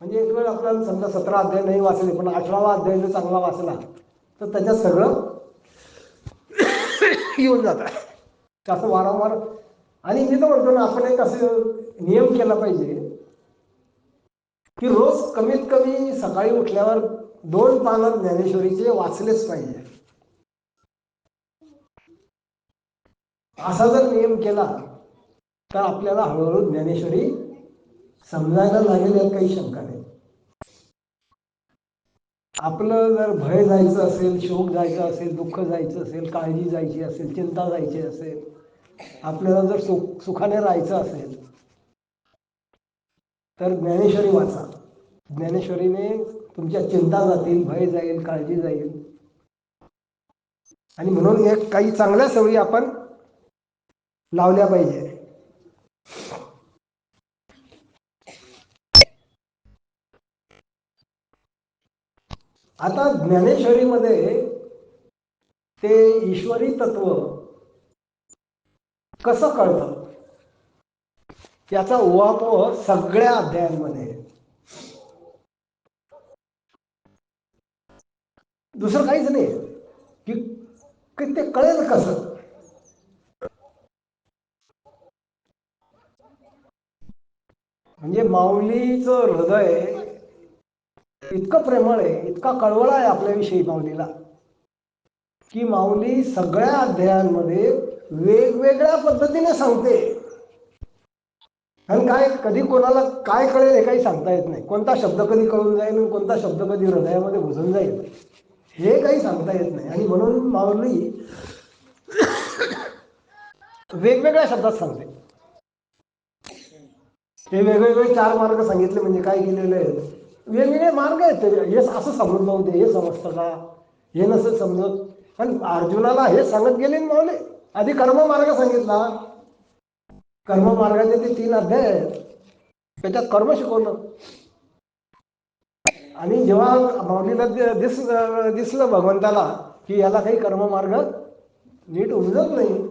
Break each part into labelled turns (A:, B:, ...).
A: म्हणजे एक वेळ आपल्याला समजा सतरा अध्याय नाही वाचले पण अठरावा अध्याय जर चांगला वाचला तर त्याच्यात सगळं येऊन जातं. असं वारंवार आणि मी तर म्हणतो ना आपण एक असं नियम केला पाहिजे की रोज कमीत कमी सकाळी उठल्यावर दोन पानं ज्ञानेश्वरीचे वाचलेच पाहिजे. असा जर नियम केला तर आपल्याला हळूहळू ज्ञानेश्वरी समजायला लागेल यात काही शंका नाही. आपलं जर भय जायचं असेल शोक जायचं असेल दुःख जायचं असेल काळजी जायची असेल चिंता जायची असेल आपल्याला जर सुख सुखाने राहायचं असेल तर ज्ञानेश्वरी वाचा. ज्ञानेश्वरीने तुमच्या चिंता जातील भय जाईल काळजी जाईल. आणि म्हणून एक काही चांगल्या सवयी आपण लावल्या पाहिजे. आता ज्ञानेश्वरीमध्ये ते ईश्वरी तत्व कसं कळतं? याचा उहापोह सगळ्या अध्यायांमध्ये दुसरं काहीच नाही की की ते कळेल कसं? म्हणजे माऊलीचं हृदय इतकं प्रेमळ आहे इतका कळवळा आहे आपल्याविषयी माऊलीला की माऊली सगळ्या अध्यायांमध्ये वेगवेगळ्या पद्धतीने सांगते. आणि काय कधी कोणाला काय कळेल हे काही सांगता येत नाही. कोणता शब्द कधी कळून जाईल आणि कोणता शब्द कधी हृदयामध्ये घुसून जाईल हे काही सांगता येत नाही. आणि म्हणून माऊली वेगवेगळ्या शब्दात सांगते. हे वेगवेगळे चार मार्ग सांगितले म्हणजे काय केलेले आहेत? वेगवेगळे मार्ग आहेत हे असं समजलं होते हे समजतं का? हे नसेल समजत. पण अर्जुनाला हे सांगत गेले मावले. आधी कर्म मार्ग सांगितला. कर्ममार्गाचे ते तीन अध्याय आहेत. त्याच्यात कर्म शिकवलं. आणि जेव्हा माऊलीला दिस दिसलं भगवंताला की याला काही कर्म मार्ग नीट उमजत नाही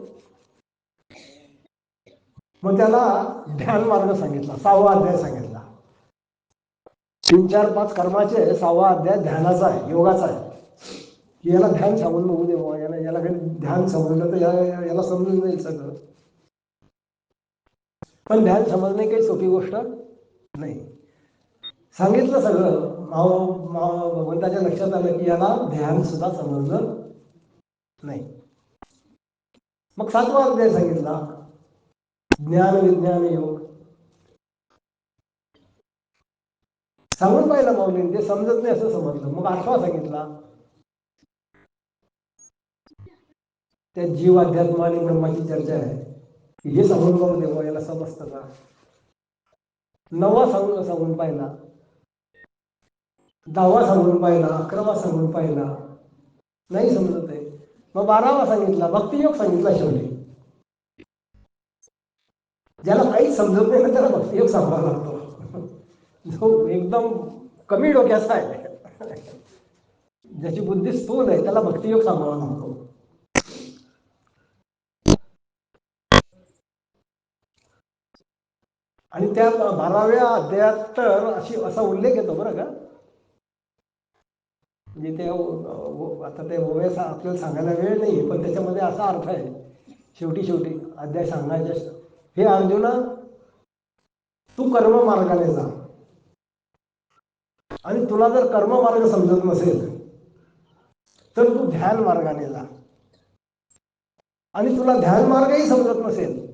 A: मग त्याला ध्यान मार्ग सांगितला. सहावा अध्याय सांगितला. तीन चार पाच कर्माचे सहावा अध्याय ध्यानाचा आहे योगाचा आहे. की याला ध्यान समजलं होऊ दे याला याला काही ध्यान समजलं तर या- याला समजून जाईल सगळं. पण ध्यान समजणे काही सोपी गोष्ट नाही. सांगितलं सगळं माव माव भगवंताच्या लक्षात आलं की याला ध्यान सुद्धा समजलं नाही. मग सातवा अध्याय सांगितला ज्ञान विज्ञान योग. सांगून पाहिलं माऊलीने ते समजत नाही असं समजलं. मग आठवा सांगितला. त्या जीव अध्यात्म आणि ब्रह्माची चर्चा आहे. की हे सांगून पाहू देवा याला समजतं का? नवा सांगून सांगून पाहिला. दहावा सांगून पाहिला अकरावा सांगून पाहिला. नाही समजत आहे. मग बारावा सांगितला भक्तियोग सांगितला शेवटी. ज्याला काहीच समजत नाही ना त्याला भक्तियोग सांगावा लागतो. जो एकदम कमी डोक्याचा आहे. ज्याची बुद्धी स्थूल आहे त्याला भक्तियोग सांगावा म्हणतो. आणि त्या बाराव्या अध्यायात तर अशी असा उल्लेख येतो बरं का. जिथे आता ते ओव्यास आपल्याला सांगायला वेळ नाही पण त्याच्यामध्ये असा अर्थ आहे. शेवटी शेवटी अध्याय सांगायच्या हे अर्जुना तू कर्म मार्गाने जा. आणि तुला जर कर्म मार्ग समजत नसेल तर तू ध्यान मार्गाने जा. आणि तुला ध्यान मार्गही समजत नसेल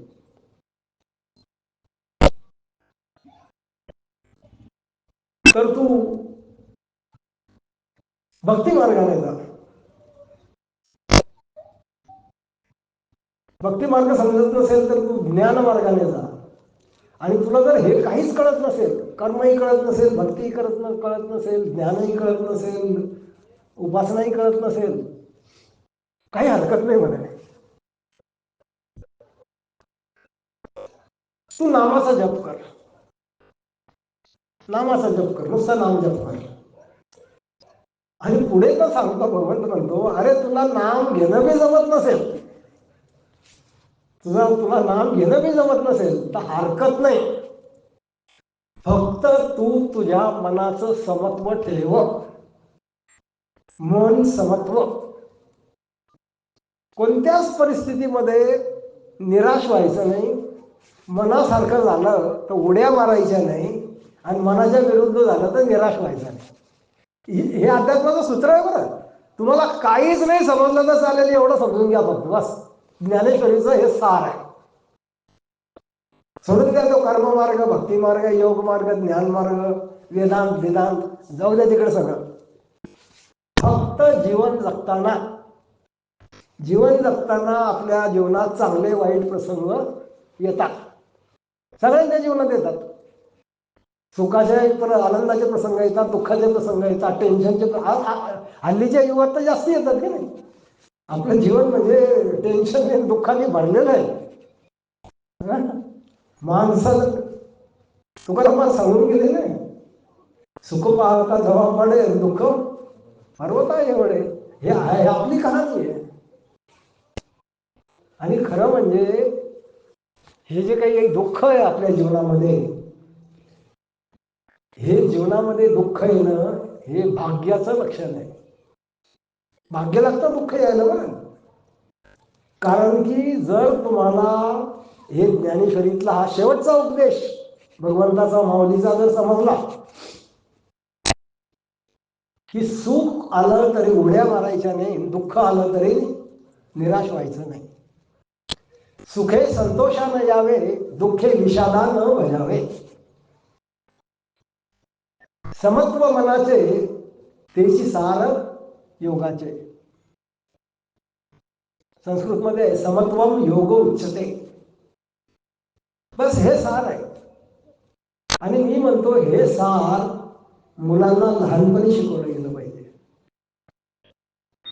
A: तर तू भक्ती मार्गाने जा. भक्ती मार्ग समजत नसेल तर तू ज्ञान मार्गाने जा. आणि तुला जर हे काहीच कळत नसेल कर्मही कळत नसेल भक्तीही करत न कळत नसेल ज्ञानही कळत नसेल उपासनाही कळत नसेल काही हरकत नाही म्हणे. तू नामाचा जप कर. नामाचा जप कर नुसता नाम जप कर. आणि पुढे तर सांगतो भगवंत म्हणतो अरे तुला नाम घेणं बी जमत नसेल. तुझा तुला नाम घेणं बी जमत नसेल तर हरकत नाही. फक्त तू तुझ्या मनाचं समत्व ठेव. मन समत्व. कोणत्याच परिस्थितीमध्ये निराश व्हायचं नाही. मनासारखं झालं तर उड्या मारायच्या नाही. आणि मनाच्या विरुद्ध झालं तर निराश व्हायचं नाही. हे अध्यात्माचं सूत्र आहे बरं. तुम्हाला काहीच नाही समजलं तर चालेल एवढं समजून घ्या फक्त बस. ज्ञानेश्वरीचं हे सार आहे. सोडून द्या तो कर्ममार्ग भक्तिमार्ग योग मार्ग ज्ञान मार्ग वेदांत वेदांत. जाऊ द्या तिकडे सगळं. फक्त जीवन जगताना जीवन जगताना आपल्या जीवनात चांगले वाईट प्रसंग येतात. सगळ्यांच्या जीवनात येतात. सुखाचे पर आनंदाचे प्रसंग येतात दुःखाचे प्रसंग येतात टेन्शनचे प्र- हल्लीच्या युगात तर जास्त येतात की नाही? आपलं जीवन म्हणजे टेन्शन दुःखाने भरलेलं आहे. हं? माणसाला तुकाराम सांगून गेले नाही. सुख पाहता जवा पडे दुःख पर्वता एवढे. हे आहे हे आपली कहाणी आहे. आणि खरं म्हणजे हे जे काही दुःख आहे आपल्या जीवनामध्ये हे जीवनामध्ये दुःख येणं हे भाग्याचं लक्षण आहे. भाग्य लागतं दुःख यायला बरं. कारण की जर तुम्हाला हे ज्ञानेश्वरीतला हा शेवटचा उपदेश भगवंताचा माऊलीचा जर समजला की सुख आलं तरी उड्या मारायच्या नाही दुःख आलं तरी निराश व्हायचं नाही. सुखे संतोषानं यावे दुःखे विषादा न समत्व मनाचे तेची सार योगाचे. संस्कृतमध्ये समत्वम योग उच्चते बस हे सार आहे. आणि मी म्हणतो हे सार मुलांना लहानपणी शिकवलं गेलं पाहिजे.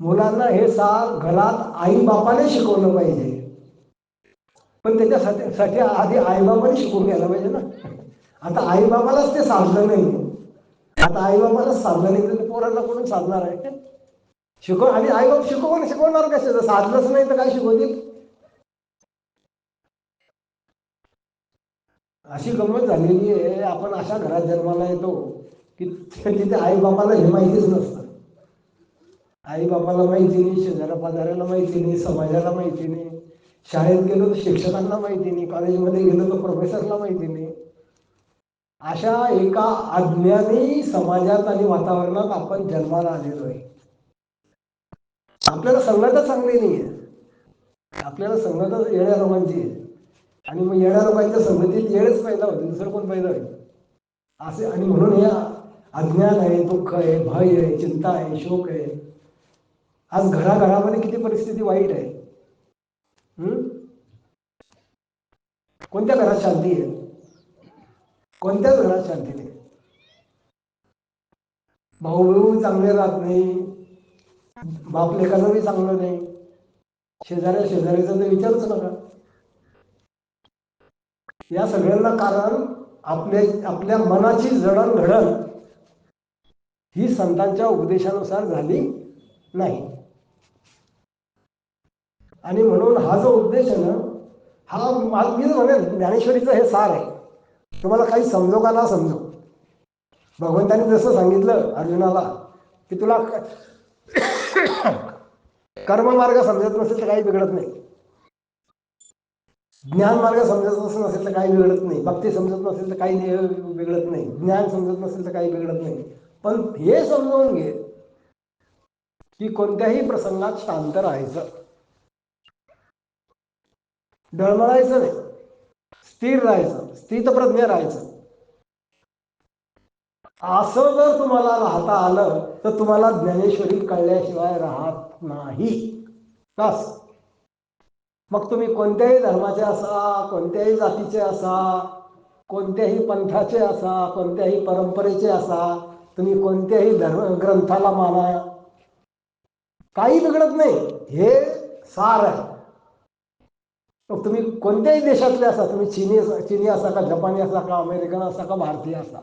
A: मुलांना हे सार घरात आई बापाने शिकवलं पाहिजे. पण त्याच्यासाठी आधी आधी आईबाबाने शिकून घ्यायला पाहिजे ना. आता आईबाबालाच ते साधलं नाही. आता आईबाबालाच साधलं नाही तर पोरांना कोणून साधणार आहे? शिकव आणि आईबाप शिकवून शिकवणार कसे? जर साधलंच नाही तर काय शिकवतील अशी गंमत झालेली आहे. आपण अशा घरात जन्माला येतो की तिथे आई बापाला हे माहितीच नसतं. आई बापाला माहिती नाही शेजाऱ्या पाजाऱ्याला माहिती नाही समाजाला माहिती नाही शाळेत गेलो तर शिक्षकांना माहिती नाही कॉलेजमध्ये गेलो तर प्रोफेसरला माहिती नाही. अशा एका अज्ञानी समाजात आणि वातावरणात आपण जन्माला आलेलो आहे. आपल्याला संगतच चांगली नाही आहे. आपल्याला संगतच येड्या लोकांची आहे. आणि मग येड्या लोकांच्या संगतीत येळच पैदा होते दुसरं कोण पैदा होईल? असे आणि म्हणून हे अज्ञान आहे दुःख आहे भय आहे चिंता आहे शोक आहे. आज घराघरामध्ये किती परिस्थिती वाईट आहे? हम्म? कोणत्या घरात शांती आहे? कोणत्याच घरात शांती नाही. भाऊ भाऊ चांगले राहत नाही. बाप लेखाचं बी चांगलं नाही. शेजाऱ्या शेजाऱ्याचा तर विचारच नका. या सगळ्यांना कारण आपल्या आपल्या मनाची जडणघडण ही संतांच्या उपदेशानुसार झाली नाही. आणि म्हणून हा जो उद्देश आहे ना हा मा- मी म्हणेल ज्ञानेश्वरीचं हे सार आहे. तुम्हाला काही समजो का ना समजो? भगवंतांनी जसं सांगितलं अर्जुनाला की तुला कर्ममार्ग समजत नसेल तर काही बिघडत नाही. ज्ञान मार्ग समजत नसेल तर काही बिघडत नाही. भक्ती समजत नसेल तर काही बिघडत नाही. ज्ञान समजत नसेल तर काही बिघडत नाही. पण हे समजावून घे की कोणत्याही प्रसंगात शांत राहायचं. डळमळायचं नाही. स्थिर राहायचं. स्थितप्रज्ञ राहायचं. असं जर तुम्हाला राहता आलं तर तुम्हाला ज्ञानेश्वरी कळल्याशिवाय राहत नाही. बस. मग तुम्ही कोणत्याही धर्माचे असा कोणत्याही जातीचे असा कोणत्याही पंथाचे असा कोणत्याही परंपरेचे असा तुम्ही कोणत्याही धर्म ग्रंथाला माना. काही बिघडत नाही. हे सार आहे. मग तुम्ही कोणत्याही देशातले असा तुम्ही चीनी चीनी असा का जपानी असा का अमेरिकन असा का भारतीय असा?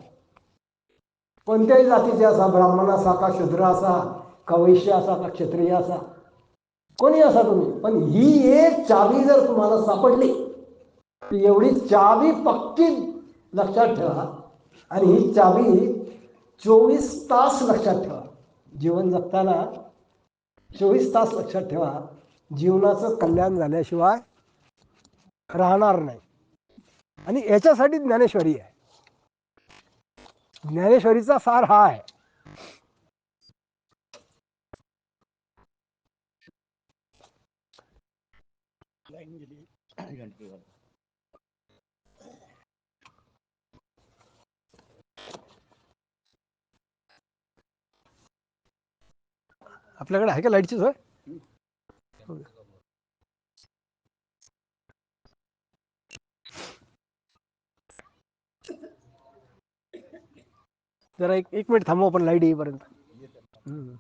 A: कोणत्याही जातीचे असा ब्राह्मण असा का शूद्र असा का वैश्य असा का क्षत्रिय असा. कोणी असा तुम्ही? पण ही एक चावी जर तुम्हाला सापडली एवढी चावी पक्की लक्षात ठेवा. आणि ही चाबी चोवीस तास लक्षात ठेवा. जीवन जगताना चोवीस तास लक्षात ठेवा. जीवनाचं कल्याण झाल्याशिवाय राहणार नाही. आणि याच्यासाठी ज्ञानेश्वरी आहे. ज्ञानेश्वरीचा सार हा आहे. आपल्याकडे आहे का लाईटची सोय? जरा एक एक मिनिट थांबव आपण लाइट येईपर्यंत हम्म.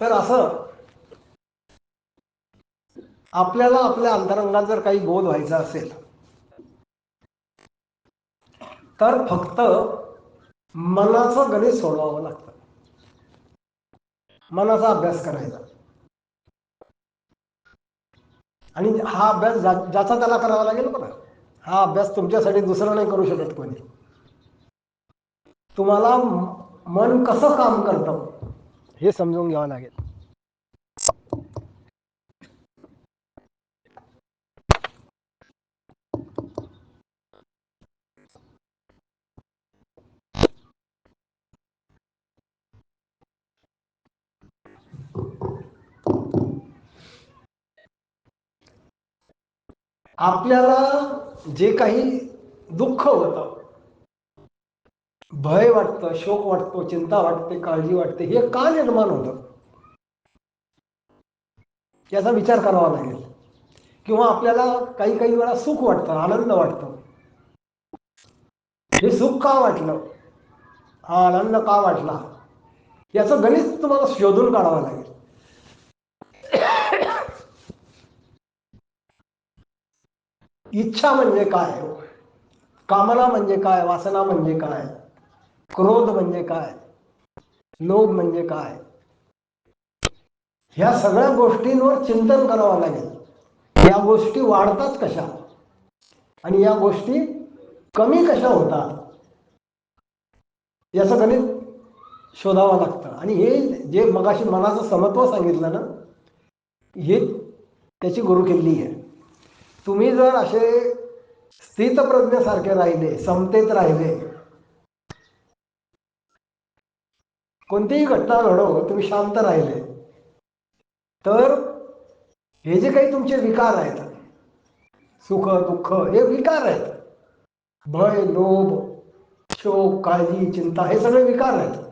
A: तर असं आपल्याला आपल्या अंतरंगात जर काही बोध व्हायचा असेल तर फक्त मनाचं गणित सोडवावं लागतं. मनाचा अभ्यास करायचा. आणि हा अभ्यास ज्या- ज्याचा त्याला करावा लागेल बघा. हा अभ्यास तुमच्यासाठी दुसरं नाही करू शकत कोणी. तुम्हाला मन कसं काम करतं? हे समजून घ्यावं लागेल आपल्याला जे काही दुःख होतं भय वाटतं शोक वाटतो चिंता वाटते काळजी वाटते हे का निर्माण होतं? याचा विचार करावा लागेल. किंवा आपल्याला काही काही वेळा सुख वाटतं आनंद वाटतो. हे सुख का वाटलं? हा आनंद का वाटला? याचं गणित तुम्हाला शोधून काढावं लागेल. इच्छा म्हणजे काय हो? कामना म्हणजे काय? वासना म्हणजे काय? क्रोध म्हणजे काय? लोभ म्हणजे काय? ह्या सगळ्या गोष्टींवर चिंतन करावं लागेल. या गोष्टी वाढतात कशा? आणि या गोष्टी कमी कशा होतात? याचं गणित शोधावं लागतं. आणि हे जे मगाशी मनाचं समत्व सांगितलं ना हे त्याची गुरुकिल्ली आहे. तुम्ही जर असे स्थितप्रज्ञासारखे राहिले समतेत राहिले कोणतीही घटना घडो तुम्ही शांत राहिले. तर हे जे काही तुमचे विकार आहेत सुख दुःख हे विकार आहेत. भय लोभ शोक काळजी चिंता हे सगळे विकार आहेत.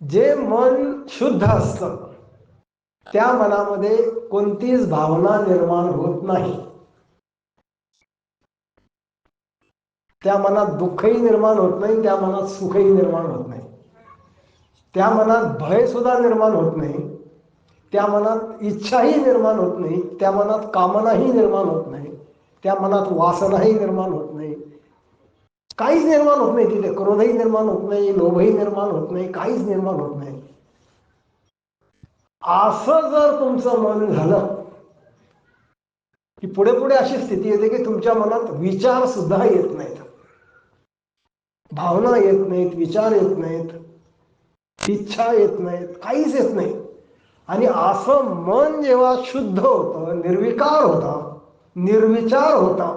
A: जे मन शुद्ध असतं त्या मनामध्ये कोणतीच भावना निर्माण होत नाही. त्या मनात दुःखही निर्माण होत नाही त्या मनात सुखही निर्माण होत नाही त्या मनात भयसुद्धा निर्माण होत नाही त्या मनात इच्छाही निर्माण होत नाही त्या मनात कामनाही निर्माण होत नाही त्या मनात वासनाही निर्माण होत नाही काहीच निर्माण होत नाही तिथे क्रोधही निर्माण होत नाही लोभही निर्माण होत नाही काहीच निर्माण होत नाही असं जर तुमचं मन झालं की पुढे पुढे अशी स्थिती येते की तुमच्या मनात विचार सुद्धा येत नाहीत भावना येत नाहीत विचार येत नाहीत इच्छा येत नाहीत काहीच येत नाही. आणि असं मन जेव्हा शुद्ध होतं निर्विकार होता निर्विचार होता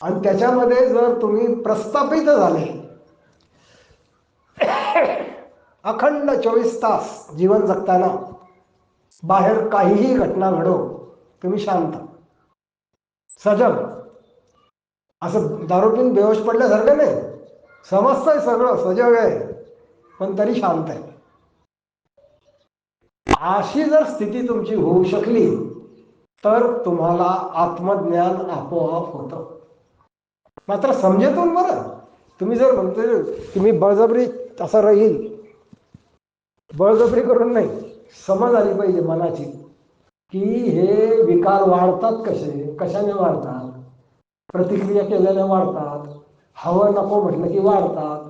A: आणि त्याच्यामध्ये जर तुम्ही प्रस्थापित झाले अखंड चोवीस तास जीवन जगताना बाहेर काहीही घटना घडो तुम्ही शांत. सजग. असं दारू पिऊन बेहोश पडल्यासारखं नाही. समजतंय सगळं सजग आहे. पण तरी शांत आहे. अशी जर स्थिती तुमची होऊ शकली तर तुम्हाला आत्मज्ञान आपोआप होतं. मात्र समजेतून बरं. तुम्ही जर म्हणतो तुम्ही बळजबरी असं राहील. बळजबरी करून नाही. समज आली पाहिजे मनाची की हे विकार वाढतात कसे? कशाने वाढतात? प्रतिक्रिया केल्याने वाढतात. हवं नको म्हटलं की वाढतात.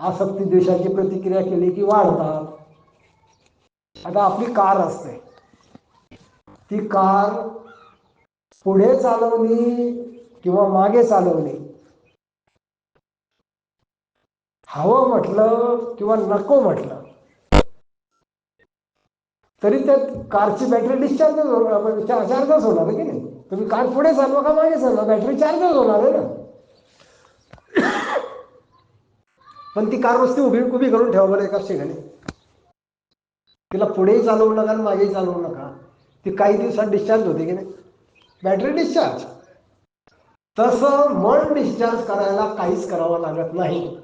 A: आसक्ती द्वेषाची प्रतिक्रिया केली की वाढतात. आता आपली कार असते. ती कार पुढे चालवली किंवा मागे चालवली. हवं म्हटलं किंवा नको म्हटलं. तरी त्या कारची बॅटरी डिस्चार्ज होणार म्हणजे चार्जच होणार की नाही? तुम्ही कार पुढे चालवा का मागे चालवा? बॅटरी चार्जच होणार आहे ना. पण ती कार नुसती उभी उभी करून ठेवा बरं एकाच ठिकाणी तिला पुढेही चालवू नका आणि मागेही चालवू नका. ती काही दिवसात डिस्चार्ज होते की नाही? बॅटरी डिस्चार्ज तसं मन डिस्चार्ज करायला काहीच करावं लागत नाही.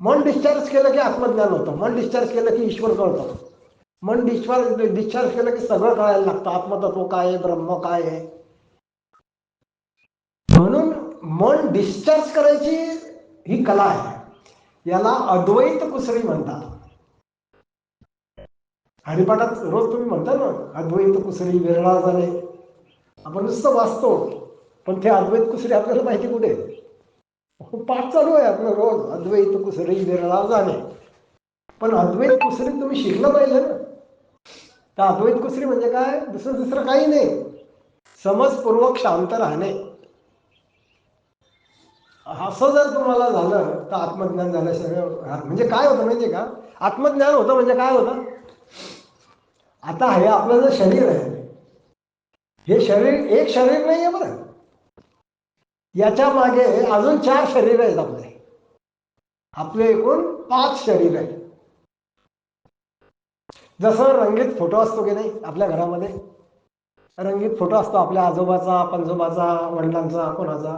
A: मन डिस्चार्ज केलं की आत्मज्ञान होतं. मन डिस्चार्ज केलं की ईश्वर कळतं. मन डिस्चार्ज डिस्चार्ज केलं की सगळं कळायला लागतं. आत्मतत्व काय आहे? ब्रह्म काय आहे? म्हणून मन डिस्चार्ज करायची ही कला आहे. याला अद्वैत कुसरी म्हणतात. हरिपाठात रोज तुम्ही म्हणता ना अद्वैत कुसरी विरळा झाले. आपण नुसतं वाचतो पण ते अद्वैत कुसरी आपल्याला माहिती कुठे आहे? पाठ चालू आहे आपलं रोज. अद्वैत कुसरी विरळा जाणे पण अद्वैत कुसरी तुम्ही शिकलं पाहिजे ना. तर अद्वैत कुसरी म्हणजे काय? दुसरं दुसरं काही नाही. समजपूर्वक शांत राहणे. असं जर तुम्हाला झालं तर आत्मज्ञान झालं सगळं म्हणजे काय होतं म्हणजे का? आत्मज्ञान होतं म्हणजे काय होतं? आता हे आपलं जे शरीर आहे हे शरीर एक शरीर नाही आहे बरं. याच्या मागे अजून चार शरीर आहेत आपले. आपले एकूण पाच शरीर आहेत. जसं रंगीत फोटो असतो की नाही आपल्या घरामध्ये रंगीत फोटो असतो आपल्या आजोबाचा पंजोबाचा वडिलांचा कोणाचा.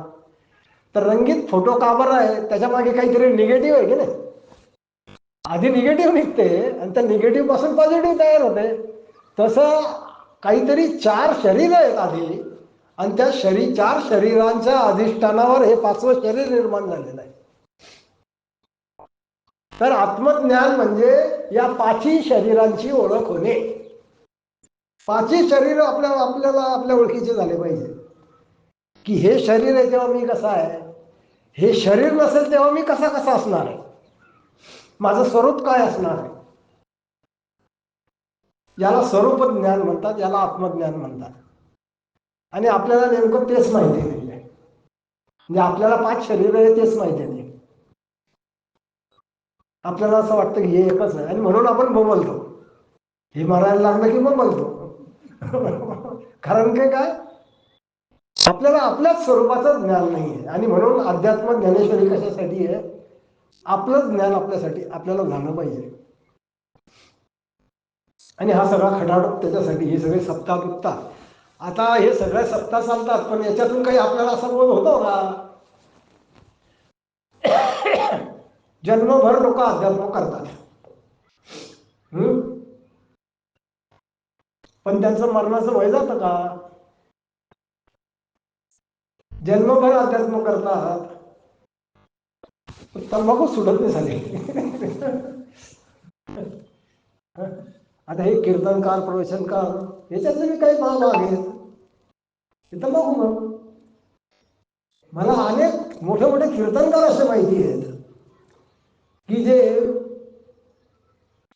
A: तर रंगीत फोटो का बरं आहे? त्याच्यामागे काहीतरी निगेटिव्ह आहे की नाही? आधी निगेटिव्ह निघते आणि त्या निगेटिव्हपासून पॉझिटिव्ह तयार होते. तसं काहीतरी चार शरीर आहेत आधी आणि त्या शरीर चार शरीरांच्या अधिष्ठानावर हे पाचवं शरीर निर्माण झालेलं आहे. तर आत्मज्ञान म्हणजे या पाचही शरीरांची ओळख होणे. पाचही शरीर आपल्या आपल्याला आपल्या ओळखीचे झाले पाहिजे. की हे शरीर आहे तेव्हा मी कसा आहे? हे शरीर नसेल तेव्हा मी कसा कसा असणार आहे? माझं स्वरूप काय असणार आहे? याला स्वरूप ज्ञान म्हणतात याला आत्मज्ञान म्हणतात. आणि आपल्याला नेमकं तेच माहिती नाही आहे. म्हणजे आपल्याला पाच शरीर आहे तेच माहिती नाही आपल्याला असं वाटतं की हे एकच आहे. आणि म्हणून आपण बोलतो हे मारायला लागलं की बोलतो कारण काय काय? आपल्याला आपल्याच स्वरूपाचं ज्ञान नाही आहे. आणि म्हणून अध्यात्म ज्ञानेश्वरी कशासाठी आहे? आपलं ज्ञान आपल्यासाठी आपल्याला झालं पाहिजे. आणि हा सगळा खटाटोप त्याच्यासाठी हे सगळे सप्ताह दुखता आता हे सगळे सप्ताह चालतात पण याच्यातून काही आपल्याला असा बोध होतो का? जन्मभर लोक अध्यात्म करतात. हम्म? पण त्यांचं मरणाचं वय जात का? जन्मभर अध्यात्म करतात. तंबाखू सुटत नाही झाले. आता हे कीर्तनकार प्रवचनकार याच्यात काही भाग आहेत. तिथं बघू मग. मला अनेक मोठे मोठे कीर्तनकार असे माहिती आहेत. की जे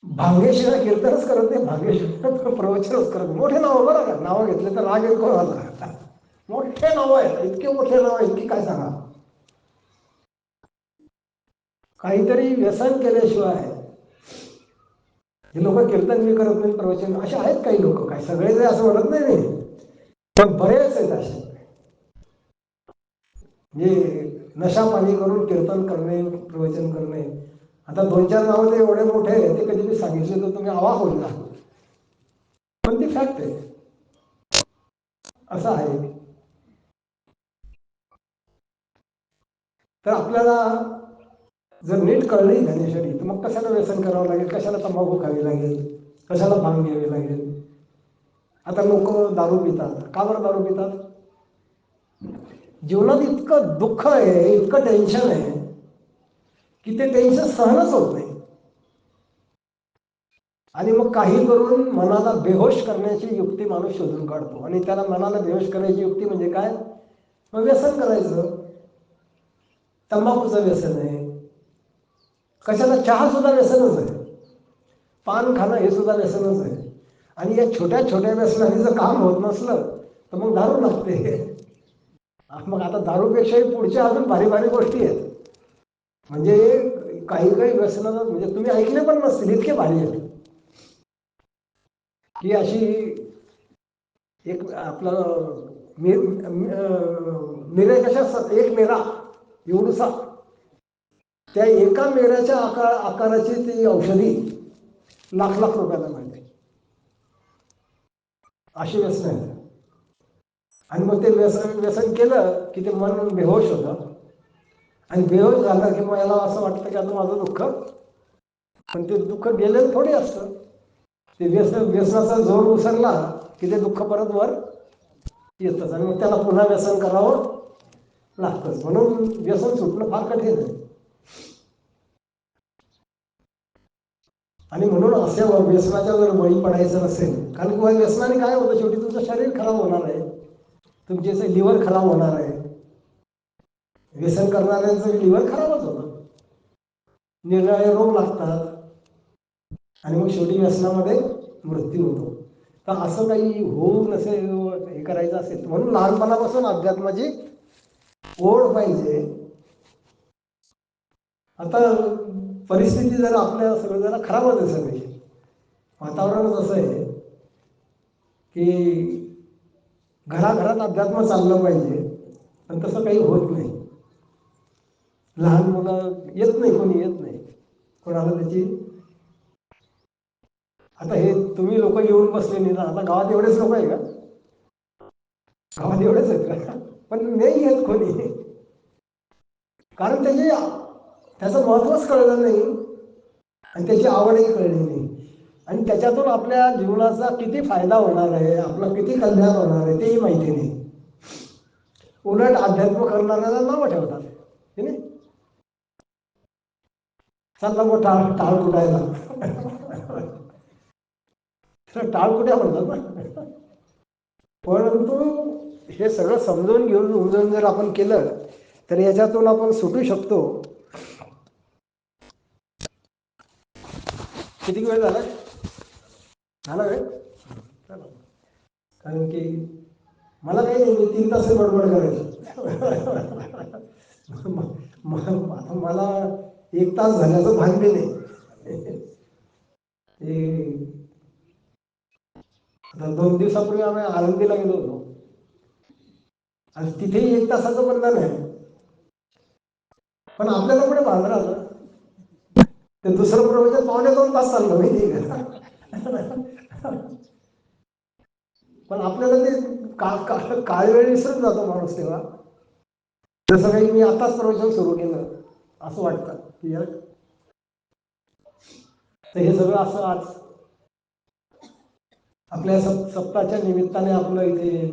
A: भांगेशिवाय कीर्तनच करत नाही भांगेशिवाय प्रवचनच करत मोठे नाव बरं का? नावं घेतले तर राग येत कोणाला मोठे नाव आहेत इतके मोठे नाव आहे इतकी काय सांगा? काहीतरी व्यसन केल्याशिवाय हे लोक कीर्तन बी करत नाही प्रवचन असे आहेत काही लोक काय सगळे जे असं म्हणत नाही पण बरेच आहेत असे. म्हणजे नशा पाणी करून कीर्तन करणे प्रवचन करणे आता दोन चार नावं ते एवढे मोठे आहे ते कधी मी सांगितले तर तुम्ही आवाज होईल ना. पण ती फॅक्ट आहे. असं आहे. तर आपल्याला जर नीट कळली ज्ञानेश्वरी तर मग कशाला व्यसन करावं लागेल? कशाला तंबाखू खावी लागेल? कशाला भांग घ्यावी लागेल? आता लोक दारू पितात. का बरं दारू पितात? जीवनात इतकं दुःख आहे इतकं टेन्शन आहे. की ते टेन्शन सहनच होत नाही. आणि मग काही करून मनाला बेहोश करण्याची युक्ती माणूस शोधून काढतो. आणि त्याला मनाला बेहोश करण्याची युक्ती म्हणजे काय? मग व्यसन करायचं. तंबाखूचं व्यसन आहे. कशाला? चहा सुद्धा व्यसनच आहे. पान खाणं हे सुद्धा व्यसनच आहे. आणि या छोट्या छोट्या व्यसनाने जर काम होत नसलं तर मग दारू लागते. मग आता दारूपेक्षाही पुढच्या अजून भारी भारी गोष्टी आहेत. म्हणजे काही काही व्यसन म्हणजे तुम्ही ऐकले पण नसतील इतके भारी आहेत. की अशी एक आपला मेरे कशा कशा एक मेरा एवढूसा. त्या एका मेऱ्याच्या आकार आकाराची ती औषधी लाख लाख रुपयाला मिळते. अशी व्यसन आहे. आणि मग ते व्यसन व्यसन केलं की ते मन बेहोश होतं. आणि बेहोश झाला की मला असं वाटतं की आता माझं दुःख. पण ते दुःख गेलेलं थोडी असतं. ते व्यसन व्यसनाचा जोर उसरला की ते दुःख परत वर येतच आणि मग त्याला पुन्हा व्यसन करावं लागतंच. म्हणून व्यसन सुटणं फार कठीण आहे. आणि म्हणून अशा व्यसनाच्या जर बळी पडायचं नसेल कारण किंवा व्यसनाने काय होतं? शेवटी तुमचं शरीर खराब होणार आहे. तुमचे लिव्हर खराब होणार आहे. व्यसन करणाऱ्यांचं लिव्हर खराबच होतं. निरनिराळे रोग लागतात. आणि मग शेवटी व्यसनामध्ये मृत्यू होतो. तर असं काही होऊ नसे हे करायचं असेल म्हणून लहानपणापासून अध्यात्माची ओढ पाहिजे. आता परिस्थिती जर आपल्या सगळं जरा खराबच आहे सगळी. वातावरणच असं आहे की घराघरात अध्यात्म चाललं पाहिजे. पण तसं काही होत नाही. लहान मुलं येत नाही कोणी येत नाही. कोणाला त्याची आता हे तुम्ही लोक येऊन बसले नाही ना आता गावात एवढेच लोक आहे का? गावात एवढेच आहेत का? पण नाही येत कोणी. कारण त्याचे त्याचं महत्वच कळलं नाही आणि त्याची आवडही कळली नाही. आणि त्याच्यातून आपल्या जीवनाचा किती फायदा होणार आहे आपलं किती कल्याण होणार आहे तेही माहिती नाही. उलट अध्यात्म करणाऱ्याला नावं ठेवतात हे नाही चालला मग टाळ टाळ कुटायला. टाळ कुठे म्हणतात ना परंतु हे सगळं समजून घेऊन उमजून जर आपण केलं तर याच्यातून आपण सुटू शकतो. किती वेळ झाला? झाला वेळ? चला. कारण की मला काही नाही मी तीन तास गडबड करायची. मला एक तास झाल्याचं भान बी नाही ते दोन दिवसापूर्वी आम्ही आळंदीला गेलो होतो. आणि तिथेही एक तासाचं बंधन आहे. पण आपल्याला पुढे भान आलं ते दुसरं प्रवचन पावणे दोन तास चाललं माहिती का? पण आपल्याला ते का का- काळ वेळ विसरून जातो माणूस तेव्हा. जसं काही मी आताच प्रवचन सुरू केलं असं वाटतं. की तर हे सगळं असं आज आपल्या सप निमित्ताने आपलं इथे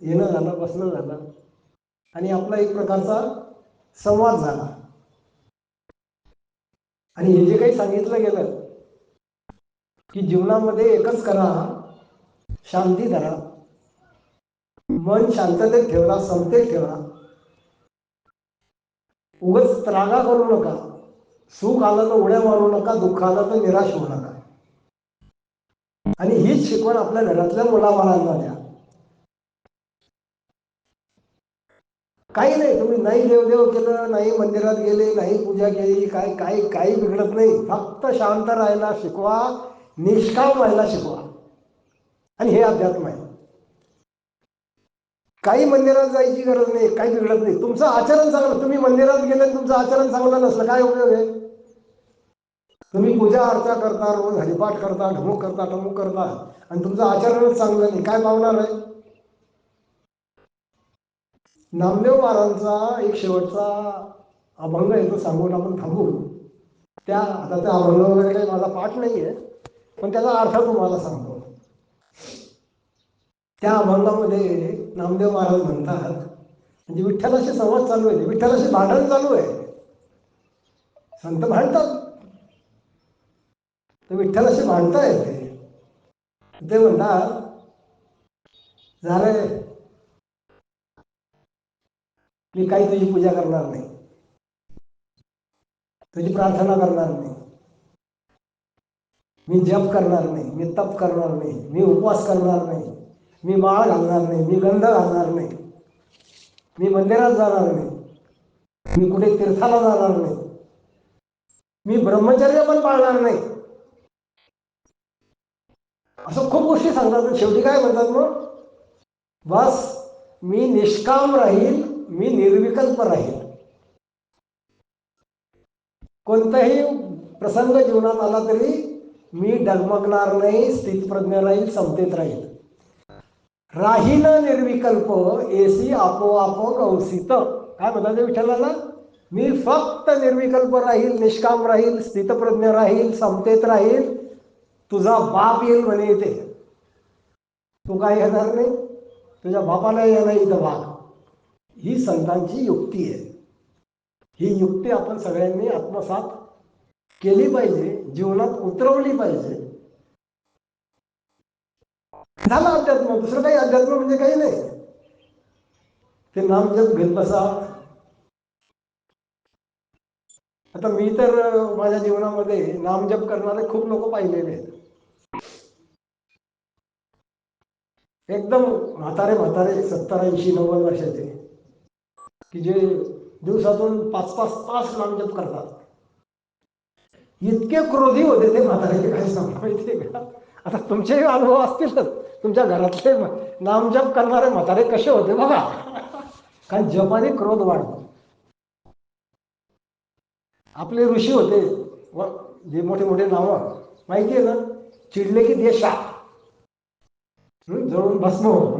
A: येणं झालं बसणं झालं. आणि आपला एक प्रकारचा संवाद झाला. आणि हे जे काही सांगितलं गेलं की जीवनामध्ये एकच करा शांती धरा. मन शांततेत ठेवा समतेत ठेवा. उगच त्रागा करू नका. सुख आलं तर उड्या मारू नका दुःख आलं तर निराश होऊ नका. आणि हीच शिकवण आपल्या घरातल्या मुलाबाळांना द्या. काही नाही तुम्ही नाही देवदेव केलं नाही मंदिरात गेले नाही पूजा केली काय काही काही बिघडत नाही. फक्त शांत राहायला शिकवा निष्काम व्हायला शिकवा. आणि हे अध्यात्म आहे. काही मंदिरात जायची गरज नाही काही बिघडत नाही. तुमचं आचरण चांगलं तुम्ही मंदिरात केलं तुमचं आचरण चांगलं नसलं काय उपयोग आहे? तुम्ही पूजा अर्चा करता रोज हरिपाठ करता ढमूक करता टमुक करता आणि तुमचं आचरणच चांगलं नाही काय पावणार आहे? नामदेव महाराजांचा एक शेवटचा अभंग आहे तो सांगून आपण थांबू. त्या आता त्या अभंग वगैरे काही माझा पाठ नाही आहे पण त्याचा अर्थ तुम्हाला सांगतो. त्या अभंगामध्ये नामदेव महाराज म्हणतात म्हणजे विठ्ठलाशी संवाद चालू आहे. विठ्ठलाशी भांडण चालू आहे. संत भांडतात. तर विठ्ठलाशी भांडतायत ते ते म्हणतात झालंय मी काही तुझी पूजा करणार नाही. तुझी प्रार्थना करणार नाही. मी जप करणार नाही. मी तप करणार नाही. मी उपवास करणार नाही. मी माळ घालणार नाही. मी गंध घालणार नाही. मी मंदिरात जाणार नाही. मी कुठे तीर्थाला जाणार नाही. मी ब्रह्मचर्य पण पाळणार नाही. असं खूप गोष्टी सांगतात. पण शेवटी काय म्हणतात मग? बस मी निष्काम राहील मी निर्विकल्प राहील. कोणताही प्रसंग जीवनात आला तरी मी डगमगणार नाही स्थितप्रज्ञ राहील समतेत राहील. राहील निर्विकल्प एसी आपोआप कौसित काय म्हणतात विठ्ठलाला? मी फक्त निर्विकल्प राहील निष्काम राहील स्थितप्रज्ञ राहील समतेत राहील तुझा बाप येईल म्हणे इथे. तू काय येणार नाही तुझ्या बापाला येणार इथं भाग ही संतांची युक्ती आहे. ही युक्ती आपण सगळ्यांनी आत्मसात केली पाहिजे जीवनात उतरवली पाहिजे. झालं अध्यात्म दुसरं काही अध्यात्म म्हणजे काही नाही. ते नाम जप घेत बसा. आता मी तर माझ्या जीवनामध्ये नामजप करणारे खूप लोक पाहिलेले आहेत. एकदम म्हातारे म्हातारे सत्तर ऐंशी नव्वद वर्षाचे की जे दिवसातून पाच पाच तास नामजप करतात. इतके क्रोधी होते ते म्हातारे काय सांगू माहितीये का? आता तुमचेही अनुभव असतीलच. तुमच्या घरातले नामजप करणारे म्हातारे कसे होते बघा. कारण जपानी क्रोध वाढतो. आपले ऋषी होते. व जे मोठे मोठे नावं. माहिती आहे ना? चिडले की दे शाप. जळून भस्म हो.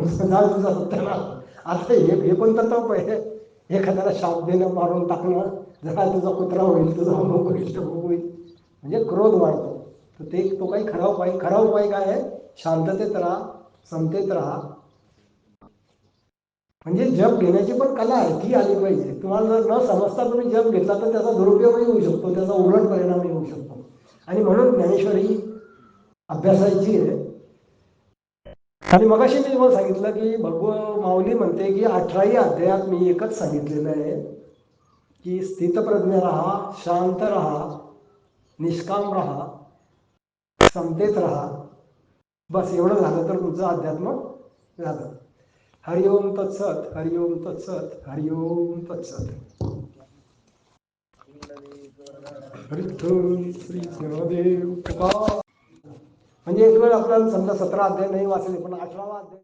A: आता हे हे पण तर तप आहे? एखाद्याला शाप देणं मारून टाकणं. जरा तुझा कुत्रा होईल तुझा अमुक होईल तमुक होईल. म्हणजे क्रोध वाढतो. तर ते तो काही खरा उपाय खरा उपाय काय आहे? शांततेत राहा समतेत राहा. म्हणजे जप घेण्याची पण कला आहे ती आली पाहिजे. तुम्हाला जर न समजता तुम्ही जप घेतला तर त्याचा दुरुपयोगही होऊ शकतो त्याचा उलट परिणामही होऊ शकतो. आणि म्हणून ज्ञानेश्वरी अभ्यासाची आहे. आणि मगाशी मी तुम्हाला सांगितलं की भगव माऊली म्हणते की अठराही अध्यायात मी एकच सांगितलेलं आहे की स्थितप्रज्ञ राहा शांत राहा निष्काम राहा समतेत राहा. बस एवढं झालं तर तुमचं अध्यात्म झालं. हरिओम तत्सत हरिओम तत्सत हरिओम तत्सत. म्हणजे एक वेळ आपल्याला समजा सतरा अध्याय नाही वाचले पण अठरावा अध्याय